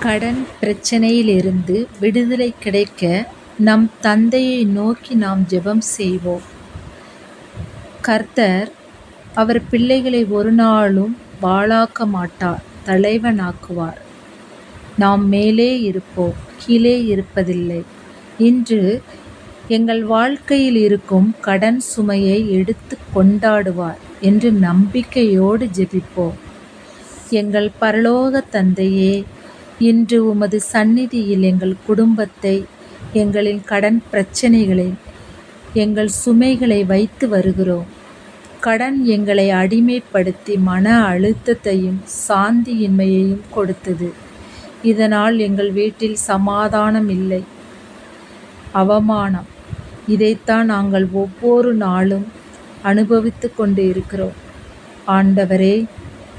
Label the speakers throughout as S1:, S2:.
S1: கடன் பிரச்சனையிலிருந்து விடுதலை கிடைக்க நம் தந்தையை நோக்கி நாம் ஜெபம் செய்வோம். கர்த்தர் அவர் பிள்ளைகளை ஒரு நாளும் வாழாக்க மாட்டார் தலைவனாக்குவார். நாம் மேலே இருப்போம் கீழே இருப்பதில்லை. இன்று எங்கள் வாழ்க்கையில் இருக்கும் கடன் சுமையை எடுத்துக் கொண்டாடுவார் என்று நம்பிக்கையோடு ஜெபிப்போம். எங்கள் பரலோக தந்தையே இன்று உமது சந்நிதியில் எங்கள் குடும்பத்தை எங்களின் கடன் பிரச்சனைகளை எங்கள் சுமைகளை வைத்து வருகிறோம். கடன் எங்களை அடிமைப்படுத்தி மன அழுத்தத்தையும் சாந்தியின்மையையும் கொடுத்தது. இதனால் எங்கள் வீட்டில் சமாதானம் இல்லை அவமானம். இதைத்தான் நாங்கள் ஒவ்வொரு நாளும் அனுபவித்து கொண்டு இருக்கிறோம். ஆண்டவரே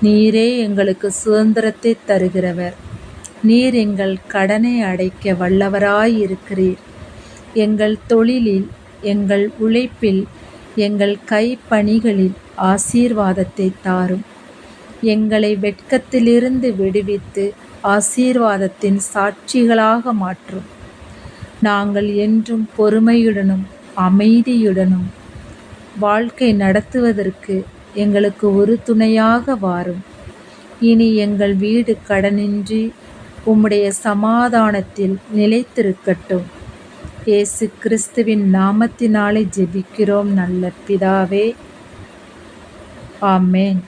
S1: நீரே எங்களுக்கு சுதந்திரத்தை தருகிறவர். நீர் எங்கள் கடனை அடைக்க வல்லவராயிருக்கிறீர். எங்கள் தொழிலில் எங்கள் உழைப்பில் எங்கள் கைப்பணிகளில் ஆசீர்வாதத்தை தாரும். எங்களை வெட்கத்திலிருந்து விடுவித்து ஆசீர்வாதத்தின் சாட்சிகளாக மாற்றும். நாங்கள் என்றும் பொறுமையுடனும் அமைதியுடனும் வாழ்க்கை நடத்துவதற்கு எங்களுக்கு ஒரு துணையாக வாரும். இனி எங்கள் வீடு கடனின்றி உம்முடைய சமாதானத்தில் நிலைத்திருக்கட்டும். இயேசு கிறிஸ்துவின் நாமத்தினாலே ஜெபிக்கிறோம் நல்ல பிதாவே. ஆமேன்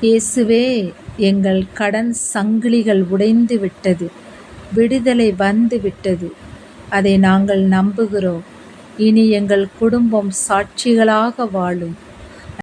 S1: இயேசுவே எங்கள் கடன் சங்கிலிகள் உடைந்து விட்டது. விடுதலை வந்து விட்டது. அதை நாங்கள் நம்புகிறோம். இனி எங்கள் குடும்பம் சாட்சிகளாக வாழும்.